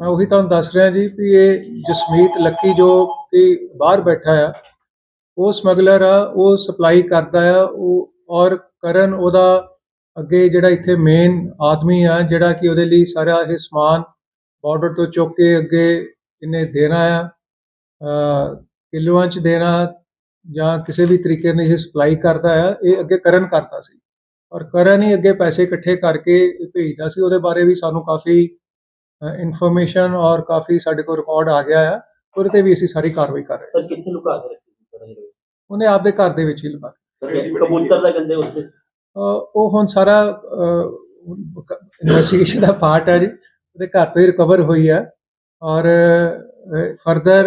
ਮੈਂ ਉਹੀ ਤੁਹਾਨੂੰ ਦੱਸ ਰਿਹਾ ਜੀ ਵੀ ਇਹ ਜਸਮੀਤ ਲੱਕੀ ਜੋ ਕਿ ਬਾਹਰ ਬੈਠਾ ਆ ਉਹ ਸਮਗਲਰ ਆ ਉਹ ਸਪਲਾਈ ਕਰਦਾ ਆ ਉਹ ਔਰ ਕਰਨ ਉਹਦਾ ਅੱਗੇ ਜਿਹੜਾ ਇੱਥੇ ਮੇਨ ਆਦਮੀ ਆ ਜਿਹੜਾ ਕਿ ਉਹਦੇ ਲਈ ਸਾਰਾ ਇਹ ਸਮਾਨ ਬਾਰਡਰ ਤੋਂ ਚੁੱਕ ਕੇ ਅੱਗੇ ਇਹਨੇ ਦੇਣਾ ਆ ਅ, ਕਿਲੋਆਂ ਚ ਦੇਣਾ ਜਾਂ ਕਿਸੇ ਵੀ ਤਰੀਕੇ ਨਾਲ ਇਹ ਸਪਲਾਈ ਕਰਦਾ ਆ ਇਹ ਅੱਗੇ ਕਰਨ ਕਰਦਾ ਸੀ। ਔਰ ਕਰਨ ਹੀ ਅੱਗੇ ਪੈਸੇ ਇਕੱਠੇ ਕਰਕੇ ਇਹ ਭੇਜਦਾ ਸੀ ਉਹਦੇ ਬਾਰੇ ਵੀ ਸਾਨੂੰ ਕਾਫੀ ਇਨਫੋਰਮੇਸ਼ਨ ਔਰ ਕਾਫੀ ਸਾਡੇ ਕੋਲ ਰਿਕਾਰਡ ਆ ਗਿਆ ਆ ਉਹਦੇ ਤੇ ਵੀ ਅਸੀਂ ਸਾਰੀ ਕਾਰਵਾਈ ਕਰ ਰਹੇ ਹਾਂ। ਸਰ ਕਿੱਥੇ ਲੁਕਾ ਕੇ ਰੱਖੀ ਸੀ? ਉਹਨੇ ਆਪਦੇ ਘਰ ਦੇ ਵਿੱਚ ਹੀ ਲਗਾ ਸਰ ਕਬੂਤਰ ਦਾ ਕਹਿੰਦੇ ਉੱਥੇ ਉਹ ਹੁਣ ਸਾਰਾ ਇਨਵੈਸਟੀਗੇਸ਼ਨ ਦਾ ਪਾਰਟ ਹੈ ਜੀ। ਉਹਦੇ ਘਰ ਤੋਂ ਹੀ ਰਿਕਵਰ ਹੋਈ ਹੈ ਔਰ ਫਰਦਰ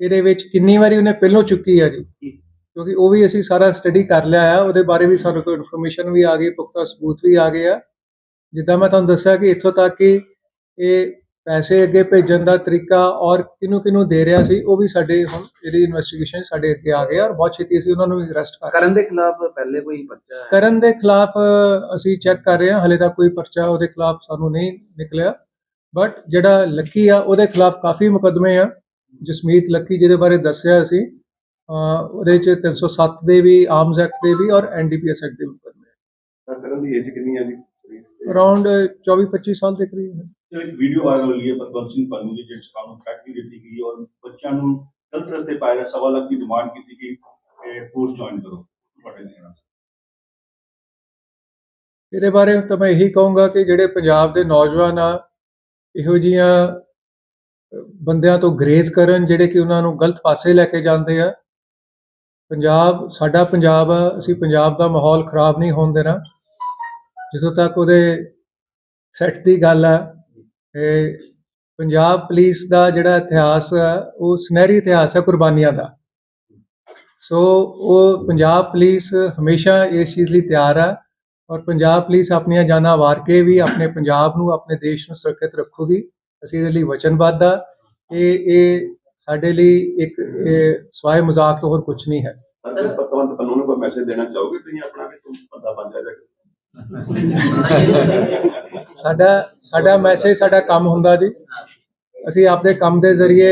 ਇਹਦੇ ਵਿੱਚ ਕਿੰਨੀ ਵਾਰੀ ਉਹਨੇ ਪਹਿਲੋਂ ਚੁੱਕੀ ਹੈ ਜੀ। ਕਿਉਂਕਿ ਉਹ ਵੀ ਅਸੀਂ ਸਾਰਾ ਸਟੱਡੀ ਕਰ ਲਿਆ ਆ। ਉਹਦੇ ਬਾਰੇ ਵੀ ਸਾਡੇ ਕੋਲ ਇਨਫੋਰਮੇਸ਼ਨ ਵੀ ਆ ਗਈ ਪੁਖਤਾ ਸਬੂਤ ਵੀ ਆ ਗਏ ਆ। ਜਿੱਦਾਂ ਮੈਂ ਤੁਹਾਨੂੰ ਦੱਸਿਆ ਕਿ ਇੱਥੋਂ ਤੱਕ ਕਿ ਇਹ ਪੈਸੇ ਅੱਗੇ ਭੇਜਣ ਦਾ ਤਰੀਕਾ ਔਰ ਕਿਹਨੂੰ ਕਿਹਨੂੰ ਦੇ ਰਿਹਾ ਸੀ ਉਹ ਵੀ ਸਾਡੇ ਹੁਣ ਇਹਦੀ ਇਨਵੈਸਟੀਗੇਸ਼ਨ ਸਾਡੇ ਅੱਗੇ ਆ ਗਿਆ ਔਰ ਬਹੁਤ ਛੇਤੀ ਅਸੀਂ ਉਹਨਾਂ ਨੂੰ ਵੀ ਅਰੈਸਟ ਕਰ ਕਰਨ ਦੇ ਖਿਲਾਫ ਪਹਿਲੇ ਕੋਈ ਬੱਚਾ ਹੈ? ਕਰਨ ਦੇ ਖਿਲਾਫ ਅਸੀਂ ਚੈੱਕ ਕਰ ਰਹੇ ਹਾਂ ਹਲੇ ਤੱਕ ਕੋਈ ਪਰਚਾ ਉਹਦੇ ਖਿਲਾਫ ਸਾਨੂੰ ਨਹੀਂ ਨਿਕਲਿਆ। ਬਟ ਜਿਹੜਾ ਲੱਕੀ ਆ ਉਹਦੇ ਖਿਲਾਫ ਕਾਫੀ ਮੁਕੱਦਮੇ ਆ। ਜਸਮੀਤ ਲੱਕੀ ਜਿਹਦੇ ਬਾਰੇ ਦੱਸਿਆ ਅਸੀਂ ਉਹਦੇ ਚ 307 ਦੇ ਵੀ ਆਰਮਸ ਐਕਟ ਦੇ ਵੀ ਔਰ ਐਨਡੀਪੀਐਸ ਐਕਟ ਦੇ ਵੀ ਮੁਕੱਦਮੇ ਸਰ ਕਰਨ ਦੀ ਏਜ ਕਿੰਨੀ ਹੈ ਜੀ? ਅਰਾਊਂਡ 24 25 ਸਾਲ ਦੇ ਕਰੀਬ ਹੈ। ਜੋ ਇੱਕ ਵੀਡੀਓ ਵਾਇਰਲ ਹੋਈ ਹੈ ਪਤਵੰਤ ਸਿੰਘ ਪੰਨੂ ਦੀ ਜਿਸ ਕਾਨੂੰ ਥ੍ਰੈਟ ਵੀ ਦਿੱਤੀ ਗਈ ਔਰ ਬੱਚਿਆਂ ਨੂੰ ਗਲਤ ਰਸਤੇ ਪਾਇਆ ਗਿਆ ਸਵਾ ਲੱਖ ਦੀ ਡਿਮਾਂਡ ਕੀਤੀ ਗਈ ਫੋਰਸ ਜੁਆਇਨ ਕਰੋ, ਤੁਹਾਡੇ ਨਾਲ ਇਹਦੇ ਬਾਰੇ ਤਾਂ ਮੈਂ ਇਹੀ ਕਹੂੰਗਾ ਕਿ ਜਿਹੜੇ ਪੰਜਾਬ ਦੇ ਨੌਜਵਾਨ ਆ, ਇਹੋ ਜੀਆਂ ਬੰਦਿਆਂ ਤੋਂ ਗਰੇਜ਼ ਕਰਨ ਜਿਹੜੇ ਕਿ ਉਹਨਾਂ ਨੂੰ ਗਲਤ ਪਾਸੇ ਲੈ ਕੇ ਜਾਂਦੇ ਆ। ਪੰਜਾਬ, ਸਾਡਾ ਪੰਜਾਬ ਆ, ਅਸੀਂ ਪੰਜਾਬ ਦਾ ਮਾਹੌਲ ਖਰਾਬ ਨਹੀਂ ਹੋਣ ਦੇਣਾ। ਜਿੱਥੋਂ ਤੱਕ ਉਹਦੇ ਸੈੱਟ ਦੀ ਗੱਲ ਆ ਪੰਜਾਬ ਪੁਲਿਸ ਦਾ ਜਿਹੜਾ ਇਤਿਹਾਸ ਆ ਉਹ ਸੁਨਹਿਰੀ ਇਤਿਹਾਸ ਹੈ ਕੁਰਬਾਨੀਆਂ ਦਾ। ਸੋ ਉਹ ਪੰਜਾਬ ਪੁਲਿਸ ਹਮੇਸ਼ਾ ਇਸ ਚੀਜ਼ ਲਈ ਤਿਆਰ ਆ ਔਰ ਪੰਜਾਬ ਪੁਲਿਸ ਆਪਣੀਆਂ ਜਾਨਾਂ ਵਾਰ ਕੇ ਵੀ ਆਪਣੇ ਪੰਜਾਬ ਨੂੰ, ਆਪਣੇ ਦੇਸ਼ ਨੂੰ ਸੁਰੱਖਿਅਤ ਰੱਖੂਗੀ। ਅਸੀਂ ਇਹਦੇ ਲਈ ਵਚਨਬੱਧ ਆ। ਇਹ ਇਹ ਸਾਡੇ ਲਈ ਇੱਕ, ਇਹ ਮਜ਼ਾਕ ਤੋਂ ਹੋਰ ਕੁਝ ਨਹੀਂ ਹੈ। ਸਰ ਪਤਵੰਤ ਪੰਨੂ ਨੂੰ ਕੋਈ ਮੈਸੇਜ ਦੇਣਾ ਚਾਹੋਗੇ ਤੁਸੀਂ ਆਪਣਾ ਵੀ? ਬੰਦਾ ਬਣ ਜਾ ਸਾਡਾ ਸਾਡਾ ਮੈਸੇਜ ਸਾਡਾ ਕੰਮ ਹੁੰਦਾ ਜੀ। ਅਸੀਂ ਆਪਦੇ ਕੰਮ ਦੇ ਜ਼ਰੀਏ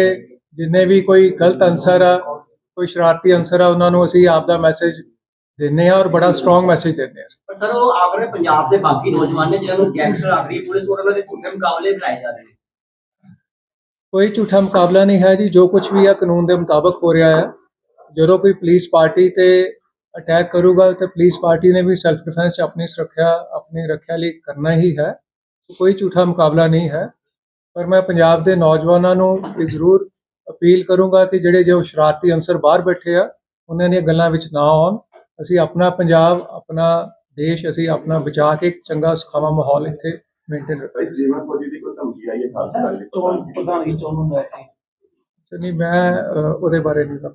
ਜਿੰਨੇ ਵੀ ਕੋਈ ਗਲਤ ਅਨਸਰ ਆ ਕੋਈ ਸ਼ਰਾਰਤੀ ਅਨਸਰ ਆ ਉਹਨਾਂ ਨੂੰ ਅਸੀਂ ਆਪ ਦਾ ਮੈਸੇਜ ਦਿੰਨੇ ਆ ਔਰ ਬੜਾ ਸਟਰੋਂਗ ਮੈਸੇਜ ਦਿੰਦੇ ਆ। ਪਰ ਸਰ ਉਹ ਆਪਣੇ ਪੰਜਾਬ ਦੇ ਬਾਕੀ ਨੌਜਵਾਨ ਨੇ ਜਿਹਨਾਂ ਨੂੰ ਗੈਂਗਸਟਰ ਆ ਰਹੀ ਪੁਲਿਸ ਉਹਨਾਂ ਦੇ ਝੂਠੇ ਮੁਕਾਬਲੇ ਬਣਾਏ ਜਾ ਰਹੇ ਨੇ। ਕੋਈ ਝੂਠਾ ਮੁਕਾਬਲਾ ਨਹੀਂ ਹੈ ਜੀ ਜੋ ਕੁਝ ਵੀ ਹੈ ਕਾਨੂੰਨ ਦੇ ਮੁਤਾਬਕ ਹੋ ਰਿਹਾ ਹੈ ਜਦੋਂ ਕੋਈ ਪੁਲਿਸ ਪਾਰਟੀ ਤੇ ਅਟੈਕ ਕਰੂਗਾ ਤੇ ਪੁਲਿਸ ਪਾਰਟੀ ਨੇ ਵੀ ਸੈਲਫ ਡਿਫੈਂਸ 'ਚ ਆਪਣੀ ਸੁਰੱਖਿਆ ਆਪਣੀ ਰੱਖਿਆ ਲਈ ਕਰਨਾ ਹੀ ਹੈ। ਕੋਈ ਝੂਠਾ ਮੁਕਾਬਲਾ ਨਹੀਂ ਹੈ। ਪਰ ਮੈਂ ਪੰਜਾਬ ਦੇ ਨੌਜਵਾਨਾਂ ਨੂੰ ਇਹ ਜ਼ਰੂਰ ਅਪੀਲ ਕਰੂੰਗਾ ਕਿ ਜਿਹੜੇ ਜੋ ਸ਼ਰਾਰਤੀ ਅੰਸਰ ਬਾਹਰ ਬੈਠੇ ਆ ਉਹਨਾਂ ਦੀਆਂ ਗੱਲਾਂ ਵਿੱਚ ਨਾ ਆਉਣ। ਅਸੀਂ ਆਪਣਾ ਪੰਜਾਬ ਆਪਣਾ ਦੇਸ਼ ਅਸੀਂ ਆਪਣਾ ਬਚਾ ਕੇ ਇੱਕ ਚੰਗਾ ਸੁਖਾਵਾਂ ਮਾਹੌਲ ਇੱਥੇ ਮੇਨਟੇਨ ਰੱਖਾਂਗੇ। ਜੀਵਨ ਫੌਜੀ ਦੀ ਕੋਈ ਧਮਕੀ ਆਈ ਹੈ ਖਾਸ ਗੱਲ ਚੋਣ ਪ੍ਰਧਾਨਗੀ ਚੋਣ ਨੂੰ ਲੈ ਕੇ ਨਹੀਂ ਮੈਂ ਉਹਦੇ ਬਾਰੇ ਨਹੀਂ ਪਤਾ